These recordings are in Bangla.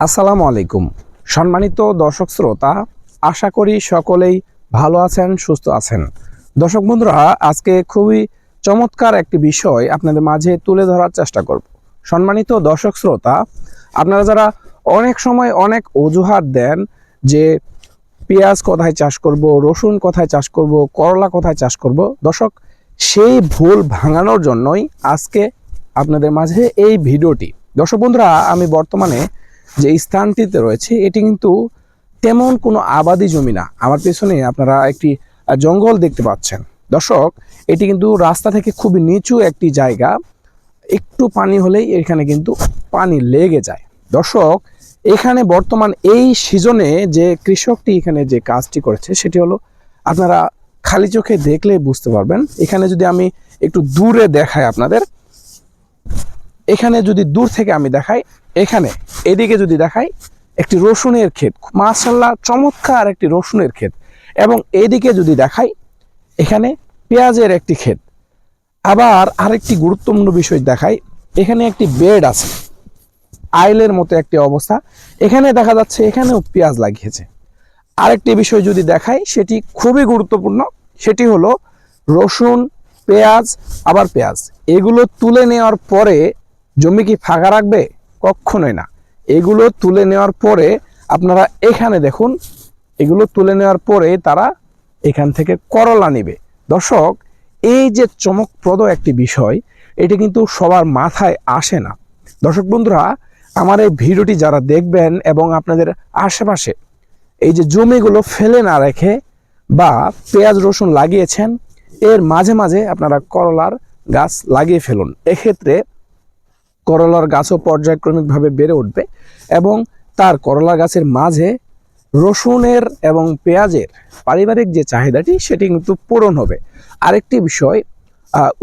আসসালামু আলাইকুম। সম্মানিত দর্শক শ্রোতা, আশা করি সকলেই ভালো আছেন, সুস্থ আছেন। দর্শক বন্ধুরা, আজকে খুবই চমৎকার একটি বিষয় আপনাদের মাঝে তুলে ধরার চেষ্টা করব। সম্মানিত দর্শক শ্রোতা, আপনারা যারা অনেক সময় অনেক অজুহাত দেন যে পেঁয়াজ কোথায় চাষ করব, রসুন কোথায় চাষ করব, করলা কোথায় চাষ করব, দর্শক, সেই ভুল ভাঙানোর জন্যই আজকে আপনাদের মাঝে এই ভিডিওটি। দর্শক বন্ধুরা, আমি বর্তমানে যে স্থানটিতে রয়েছে, এটি কিন্তু তেমন কোনো আবাদি জমি না। আমার পেছনে আপনারা একটি জঙ্গল দেখতে পাচ্ছেন। দর্শক, এটি কিন্তু রাস্তা থেকে খুবই নিচু একটি জায়গা। একটু পানি হলেই এখানে কিন্তু পানি লেগে যায়। দর্শক, এখানে বর্তমান এই সিজনে যে কৃষকটি এখানে যে কাজটি করেছে, সেটি হলো আপনারা খালি চোখে দেখলে বুঝতে পারবেন। এখানে যদি আমি একটু দূরে দেখাই আপনাদের এখানে যদি দূর থেকে আমি দেখাই, এখানে এদিকে যদি দেখাই, একটি রসুনের ক্ষেত মাশাল্লাহ চমৎকার একটি রসুনের ক্ষেত। এবং এদিকে যদি দেখাই, এখানে পেঁয়াজের একটি ক্ষেত। আবার আরেকটি গুরুত্বপূর্ণ বিষয় দেখাই, এখানে একটি বেড আছে। আইলের মতো একটি অবস্থা। এখানে দেখা যাচ্ছে এখানেও পেঁয়াজ লাগিয়েছে। আরেকটি বিষয় যদি দেখাই, সেটি খুবই গুরুত্বপূর্ণ। সেটি হলো রসুন, পেঁয়াজ, আবার পেঁয়াজ। এগুলো তুলে নেওয়ার পরে জমি কি ফাঁকা রাখবে? কখনোই না। এগুলো তুলে নেওয়ার পরে আপনারা এখানে দেখুন, এগুলো তুলে নেওয়ার পরে তারা এখান থেকে করলা নেবে। দর্শক, এই যে চমকপ্রদ একটি বিষয়, এটি কিন্তু সবার মাথায় আসে না। দর্শক বন্ধুরা, আমার এই ভিডিওটি যারা দেখবেন এবং আপনাদের আশেপাশে এই যে জমিগুলো ফেলে না রেখে বা পেঁয়াজ, রসুন লাগিয়েছেন, এর মাঝে মাঝে আপনারা করলার গাছ লাগিয়ে ফেলুন। এক্ষেত্রে করলার গাছও পর্যায়ক্রমিকভাবে বেড়ে উঠবে এবং তার করলা গাছের মাঝে রসুনের এবং পেঁয়াজের পারিবারিক যে চাহিদাটি, সেটি কিন্তু পূরণ হবে। আরেকটি বিষয়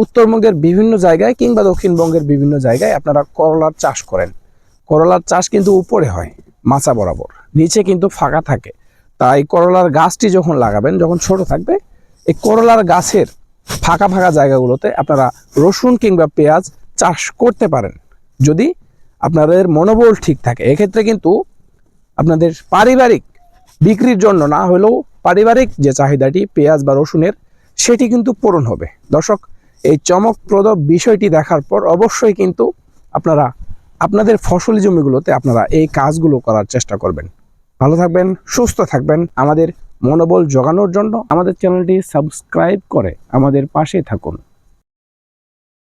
উত্তরবঙ্গের বিভিন্ন জায়গায় কিংবা দক্ষিণবঙ্গের বিভিন্ন জায়গায় আপনারা করলার চাষ করেন। করলার চাষ কিন্তু উপরে হয় মাচা বরাবর, নিচে কিন্তু ফাঁকা থাকে। তাই করলার গাছটি যখন লাগাবেন, যখন ছোট থাকবে, এই করলার গাছের ফাঁকা ফাঁকা জায়গাগুলোতে আপনারা রসুন কিংবা পেঁয়াজ চাষ করতে পারেন। যদি আপনাদের মনোবল ঠিক থাকে, এক্ষেত্রে কিন্তু আপনাদের পারিবারিক বিক্রির জন্য না হলেও পারিবারিক যে চাহিদাটি পেঁয়াজ বা রসুনের, সেটি কিন্তু পূরণ হবে। দর্শক, এই চমকপ্রদ বিষয়টি দেখার পর অবশ্যই কিন্তু আপনারা আপনাদের ফসলি জমিগুলোতে আপনারা এই কাজগুলো করার চেষ্টা করবেন। ভালো থাকবেন, সুস্থ থাকবেন। আমাদের মনোবল জোগানোর জন্য আমাদের চ্যানেলটি সাবস্ক্রাইব করে আমাদের পাশে থাকুন।